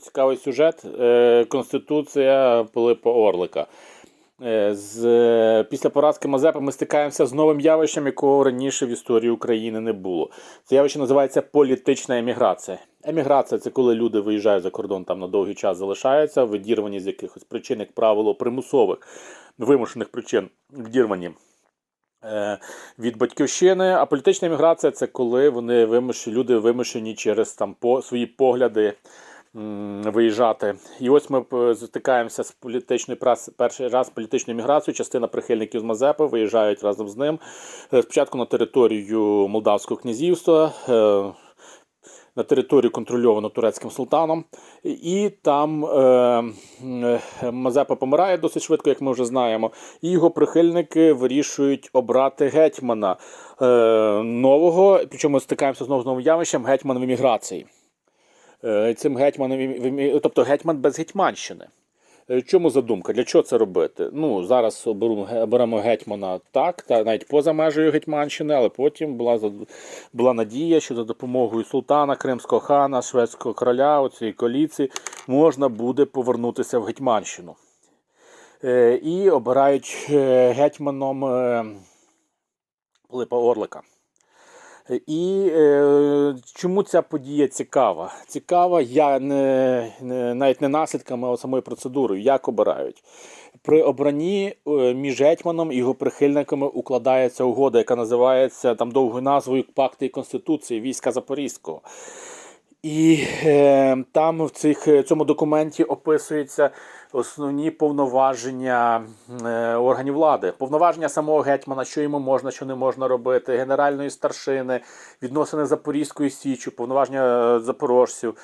Цікавий сюжет. Е, Конституція Пилипа Орлика. Е, З, після поразки Мазепи ми стикаємося з новим явищем, якого раніше в історії України не було. Це явище називається політична еміграція. Еміграція це коли люди виїжджають за кордон, там на довгий час залишаються, відірвані з якихось причин, як правило, примусових, вимушених причин, відірвані е, від батьківщини. А політична еміграція це коли вони вимушені, люди вимушені через там по свої погляди виїжджати. І ось ми е, затикаємося з політичною прас- перший раз політичною міграцією. Частина прихильників з Мазепи виїжджають разом з ним. Е, Спочатку на територію Молдавського князівства. е, На територію контрольовану турецьким султаном, і там Мазепа помирає досить швидко, як ми вже знаємо. І його прихильники вирішують обрати гетьмана нового. Причому стикаємося знову з новим явищем гетьман в еміграції. Е, Цим гетьманом, тобто гетьман без гетьманщини. Е, Чому задумка? Для чого це робити? Ну, зараз оберемо гетьмана так, та навіть поза межею Гетьманщини, але потім була, була надія, що за допомогою султана, кримського хана, шведського короля, оцієї коаліції, можна буде повернутися в Гетьманщину. Е, І обирають гетьманом Пилипа Орлика. І е, чому ця подія цікава? Цікава я не, не навіть не наслідками, а самою процедурою, як обирають. При обранні е, між гетьманом і його прихильниками укладається угода, яка називається там довгою назвою Пакти і Конституції війська Запорізького. І е, там в цих, е, цьому документі описуються основні повноваження е, органів влади, повноваження самого гетьмана, що йому можна, що не можна робити, генеральної старшини, відносини Запорізької січі, повноваження е, запорожців.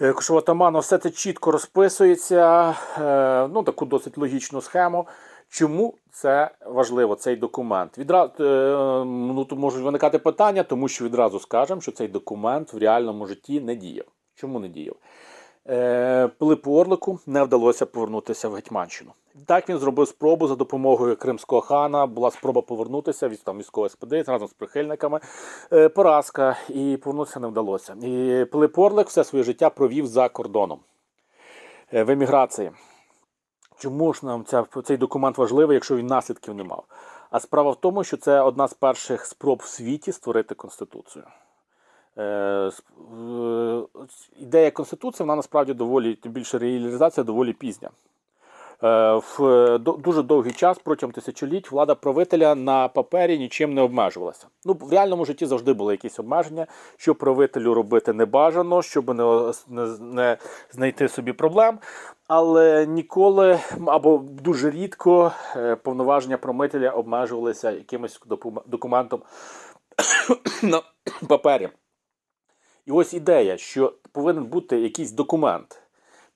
Е, Кошоватаману, все це чітко розписується, е, ну таку досить логічну схему. Чому це важливо, цей документ? Відразу е, ну, можуть виникати питання, тому що відразу скажемо, що цей документ в реальному житті не діяв. Чому не діяв? Е, Пилипу Орлику не вдалося повернутися в Гетьманщину. Так він зробив спробу за допомогою кримського хана. Була спроба повернутися від там військової експедиції разом з прихильниками. Е, Поразка і повернутися не вдалося. І Пилип Орлик все своє життя провів за кордоном е, в еміграції. Чому ж нам ця, цей документ важливий, якщо він наслідків не мав? А справа в тому, що це одна з перших спроб в світі створити конституцію. Е, е, ідея конституції вона насправді доволі, тим більше реалізація доволі пізня. Е, В дуже довгий час протягом тисячоліть влада правителя на папері нічим не обмежувалася. Ну, в реальному житті завжди були якісь обмеження, що правителю робити не бажано, щоб не, не, не знайти собі проблем. Але ніколи або дуже рідко е, повноваження правителя обмежувалися якимось документом на папері. І ось ідея, що повинен бути якийсь документ,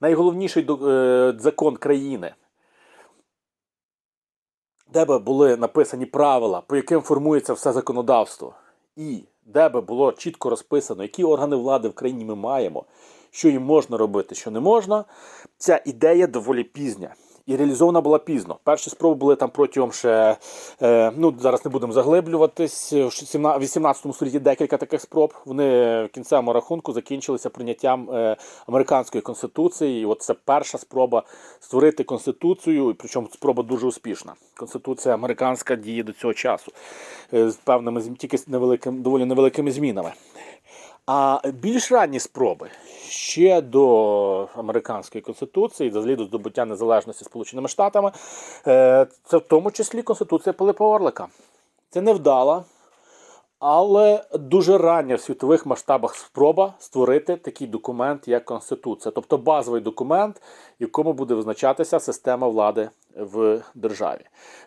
найголовніший е, закон країни, де би були написані правила, по яким формується все законодавство, і де би було чітко розписано, які органи влади в країні ми маємо, що їм можна робити, що не можна. Ця ідея доволі пізня. І реалізована була пізно. Перші спроби були там протягом ще, е, ну зараз не будемо заглиблюватись. В 18 столітті декілька таких спроб. Вони в кінцевому рахунку закінчилися прийняттям е, американської конституції. І от це перша спроба створити конституцію, і причому спроба дуже успішна. Конституція американська діє до цього часу е, з певними тільки невеликим, доволі невеликими змінами. А більш ранні спроби ще до американської конституції, взагалі до здобуття незалежності Сполученими Штатами, е, це в тому числі Конституція Пилипа Орлика. Це невдала, але дуже рання в світових масштабах спроба створити такий документ, як Конституція, тобто базовий документ, якому буде визначатися система влади в державі.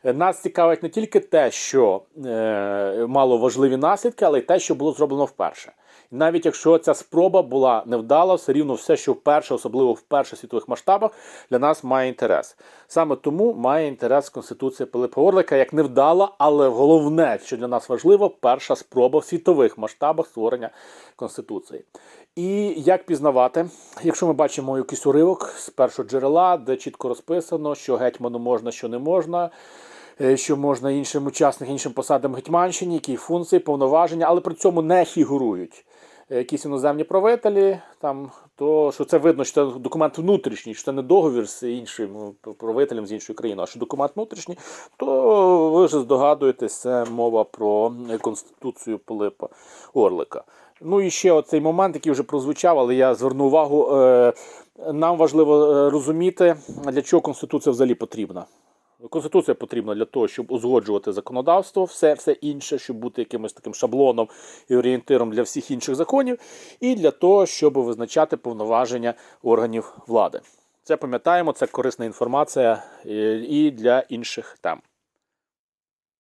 Нас цікавить не тільки те, що е, мало важливі наслідки, але й те, що було зроблено вперше. І навіть якщо ця спроба була невдала, все рівно все, що вперше, особливо в перших світових масштабах, для нас має інтерес. Саме тому має інтерес Конституція Пилипа Орлика як невдала, але головне, що для нас важливо, перша спроба в світових масштабах створення Конституції. І як пізнавати, якщо ми бачимо якийсь уривок з першого джерела, де чітко розписано, що гетьману можна, що не можна. е, Що можна іншим учасникам, іншим посадам Гетьманщині, які функції, повноваження, але при цьому не фігурують е, якісь іноземні правителі, там то що це видно, що це документ внутрішній, що це не договір з іншим правителем з іншої країни, а що документ внутрішній, то ви вже здогадуєтесь, це мова про Конституцію Пилипа Орлика. Ну і ще оцей момент, який вже прозвучав, але я зверну увагу. Е, нам важливо е, розуміти, для чого Конституція взагалі потрібна. Конституція потрібна для того, щоб узгоджувати законодавство, все, все інше, щоб бути якимось таким шаблоном і орієнтиром для всіх інших законів, і для того, щоб визначати повноваження органів влади. Це пам'ятаємо, це корисна інформація е, і для інших тем.